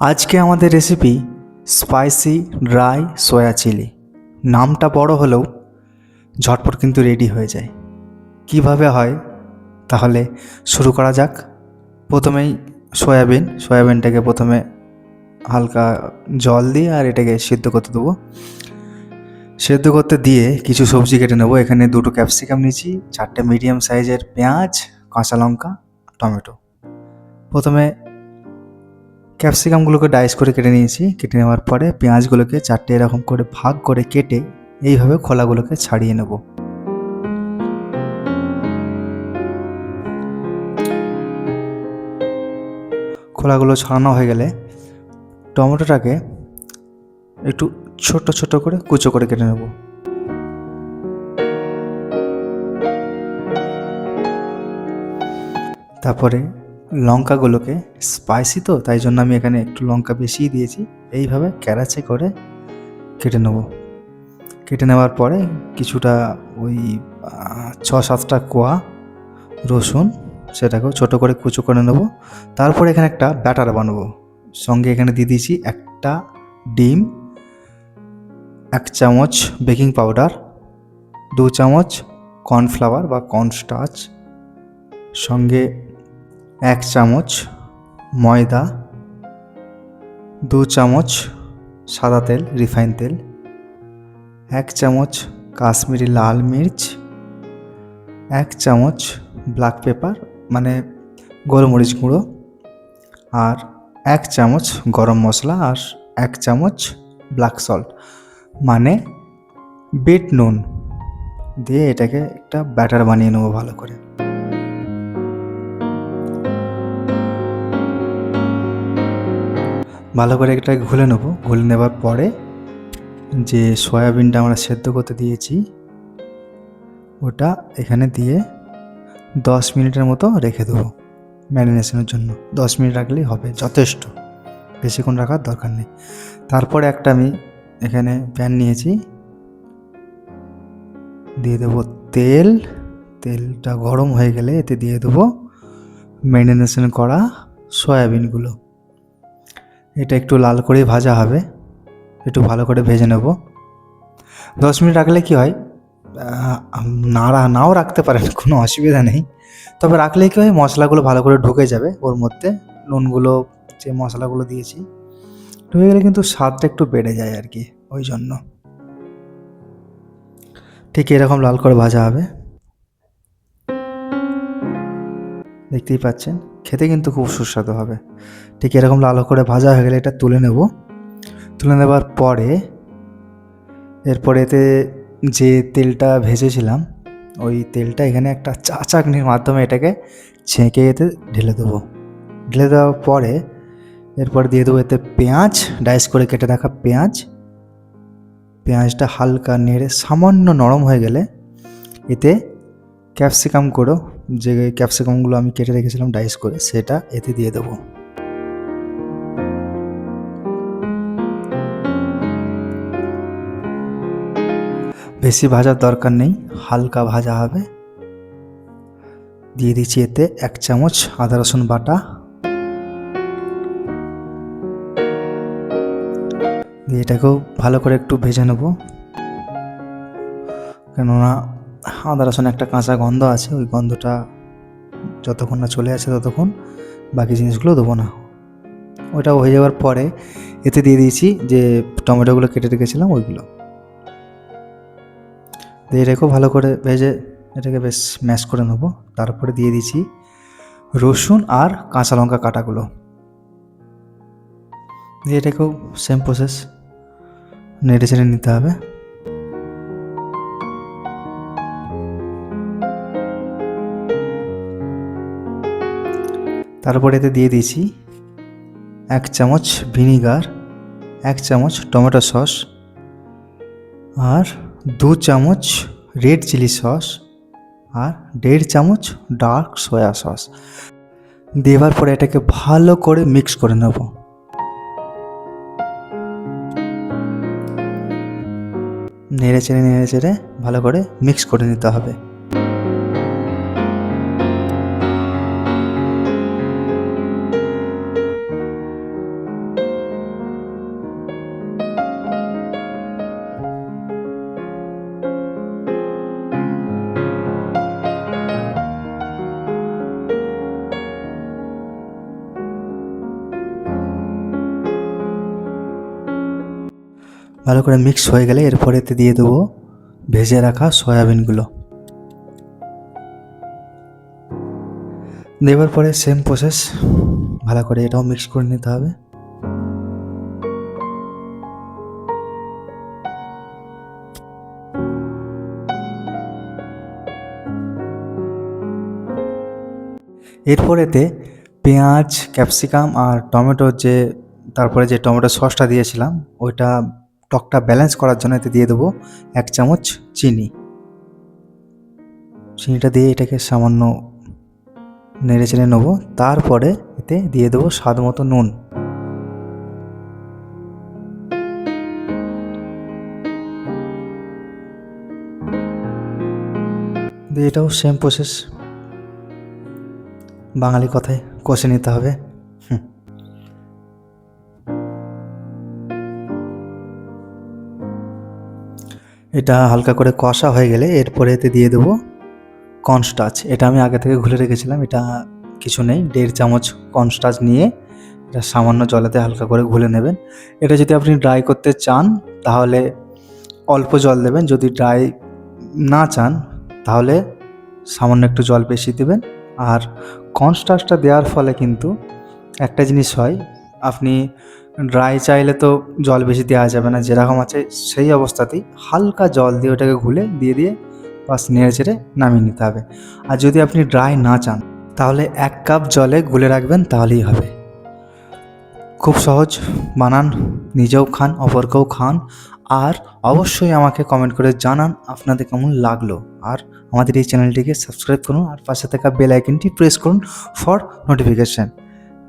আজকে আমাদের recipe spicy dry soya chilli নামটা বড় হলেও ঝটপট কিন্তু রেডি হয়ে যায়। কীভাবে হয়? তাহলে শুরু করা যাক। প্রথমেই সয়াবিন সয়াবিনটাকে প্রথমে হালকা জল দিয়ে আর এটাকে সিদ্ধ করতে দেবো। সেদ্ধ করতে দিয়ে কিছু সবজি কেটে নেব। এখানে দুটো ক্যাপসিকাম নিয়েছি, চারটে মিডিয়াম সাইজের পেঁয়াজ, কাঁচা লঙ্কা, টমেটো। প্রথমে ক্যাপসিকামগুলোকে ডাইস করে কেটে নিয়েছি। কেটে নেওয়ার পরে পেঁয়াজগুলোকে চারটে এরকম করে ভাগ করে কেটে এইভাবে খোলাগুলোকে ছাড়িয়ে নেব। খোলাগুলো ছাড়ানো হয়ে গেলে টমেটোটাকে একটু ছোট ছোট করে কুচো করে কেটে নেব। তারপরে লঙ্কাগুলোকে স্পাইসি তো, তাই জন্য আমি এখানে একটু লঙ্কা বেশিই দিয়েছি। এইভাবে ক্যারাচে করে কেটে নেব। কেটে নেওয়ার পরে কিছুটা ওই ছ সাতটা কোয়া রসুন সেটাকেও ছোট করে কুচো করে নেব। তারপরে এখানে একটা ব্যাটার বানাবো। সঙ্গে এখানে দিয়ে দিয়েছি একটা ডিম, এক চামচ বেকিং পাউডার, দু চামচ কর্নফ্লাওয়ার বা কর্নস্টার্চ সঙ্গে এক চামচ ময়দা, দু চামচ সাদা তেল, রিফাইন তেল, এক চামচ কাশ্মীরি লাল মির্চ, এক চামচ ব্ল্যাক পেপার মানে গোলমরিচ গুঁড়ো আর এক চামচ গরম মশলা আর এক চামচ ব্ল্যাক সল্ট মানে বিট নুন দিয়ে এটাকে একটা ব্যাটার বানিয়ে নেব ভালো করে। ভালো করে এটাকে ঘুলে নেব। ঘুলে নেবার পরে যে সয়াবিনটা আমরা সেদ্ধ করতে দিয়েছি, ওটা এখানে দিয়ে দশ মিনিটের মতো রেখে দেবো ম্যারিনেশনের জন্য। দশ মিনিট রাখলেই হবে, যথেষ্ট। বেশিক্ষণ রাখার দরকার নেই। তারপরে একটা আমি এখানে প্যান নিয়েছি। দিয়ে দেবো তেল। তেলটা গরম হয়ে গেলে এতে দিয়ে দেবো ম্যারিনেশন করা সয়াবিনগুলো। এটা একটু লাল করেই ভাজা হবে। একটু ভালো করে ভেজে নেব। দশ মিনিট রাখলে কি হয়? নাড়া নাও রাখতে পারেন, কোনো অসুবিধা নেই। তবে রাখলে কি হয়? মশলাগুলো ভালো করে ঢুকে যাবে ওর মধ্যে। নুনগুলো, যে মশলাগুলো দিয়েছি, ঢুকে গেলে কিন্তু স্বাদটা একটু বেড়ে যায় আর কি, ওই জন্য। ঠিক এরকম লাল করে ভাজা হবে। দেখতেই পাচ্ছেন, খেতে কিন্তু খুব সুস্বাদু হবে। ঠিক এরকম লাল করে ভাজা হয়ে গেলে এটা তুলে নেব। তুলে নেবার পরে, এরপরে এতে যে তেলটা ভেজেছিলাম, ওই তেলটা এখানে একটা চা চাকনির মাধ্যমে এটাকে ছেঁকে এতে ঢেলে দেবো। ঢেলে দেওয়ার পরে, এরপর দিয়ে দেবো এতে পেঁয়াজ, ডাইস করে কেটে রাখা পেঁয়াজ। পেঁয়াজটা হালকা নেড়ে সামান্য নরম হয়ে গেলে এতে ক্যাপসিকাম করো যে ক্যাপসিকামগুলো আমি কেটে রেখেছিলাম ডাইস করে, সেটা এতে দিয়ে দেবো। বেশি ভাজার দরকার নেই, হালকা ভাজা হবে। দিয়ে দিচ্ছি এতে এক চামচ আদা রসুন বাটা। দিয়ে এটাকেও ভালো করে একটু ভেজে নেব। কেননা আদা রসুন একটা কাঁচা গন্ধ আছে, ওই গন্ধটা যতক্ষণ না চলে আসে ততক্ষণ বাকি জিনিসগুলো দেবো না। ওটা হয়ে যাওয়ার পরে এতে দিয়ে দিয়েছি যে টমেটোগুলো কেটে রেখেছিলাম, ওইগুলো। দিয়ে এটাকেও ভালো করে ভেজে এটাকে বেশ ম্যাশ করে নেব। তারপরে দিয়ে দিয়েছি রসুন আর কাঁচা লঙ্কা কাটাগুলো। দিয়ে এটাকেও সেম প্রসেস নেড়ে চেড়ে নিতে হবে। তারপরে এতে দিয়ে দিয়েছি এক চামচ ভিনিগার, এক চামচ টমেটো সস আর দু চামচ রেড চিলি সস আর দেড় চামচ ডার্ক সয়া সস দেওয়ার পরে এটাকে ভালো করে মিক্স করে নেব। নেড়ে চেড়ে নেড়ে চেড়ে ভালো করে মিক্স করে নিতে হবে। ভালো করে মিক্স হয়ে গেলে এরপর এতে দিয়ে দেবো ভেজে রাখা সয়াবিনগুলো। দেওয়ার পরে সেম প্রসেস ভালো করে এটাও মিক্স করে নিতে হবে। এরপরেতে পেঁয়াজ, ক্যাপসিকাম আর টমেটোর যে, তারপরে যে টমেটো সসটা দিয়েছিলাম, ওইটা টকটা ব্যালেন্স করার জন্য এতে দিয়ে দেবো এক চামচ চিনি। চিনিটা দিয়ে এটাকে সামান্য নেড়ে চেড়ে নেব। তারপরে এতে দিয়ে দেবো স্বাদ মতো নুন। দিয়ে এটাও সেম প্রসেস বাঙালি কথায় কষে নিতে হবে। হুম। এটা হালকা করে কষা হয়ে গেলে এরপরে এতে দিয়ে দেবো কর্নস্টাচ এটা আমি আগে থেকে ঘুলে রেখেছিলাম, এটা কিছু নেই, দেড় চামচ কর্নস্টাচ নিয়ে এটা সামান্য জলেতে হালকা করে ঘুলে নেবেন। এটা যদি আপনি ড্রাই করতে চান, তাহলে অল্প জল দেবেন, যদি ড্রাই না চান, তাহলে সামান্য একটু জল বেশি দেবেন। আর কর্নস্টাচটা দেওয়ার ফলে কিন্তু একটা জিনিস হয়, আপনি ড্রাই চাইলে তো জল বেশি দেওয়া যাবে না, যেরকম আছে সেই অবস্থাতেই হালকা জল দিয়ে ওটাকে ঘুলে দিয়ে দিয়ে বাস নেড়ে চেড়ে নামিয়ে নিতে হবে। আর যদি আপনি ড্রাই না চান, তাহলে এক কাপ জলে গুলে রাখবেন, তাহলেই হবে। খুব সহজ, বানান, নিজেও খান, অপরকেও খান, আর অবশ্যই আমাকে কমেন্ট করে জানান আপনাদের কেমন লাগল। আর আমাদের এই চ্যানেলটিকে সাবস্ক্রাইব করুন, আর পাশে থাকা বেল আইকনটি প্রেস করুন ফর নোটিফিকেশান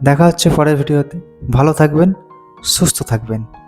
দেখা হচ্ছে পরের ভিডিওতে ভালো থাকবেন। সুস্থ থাকবেন।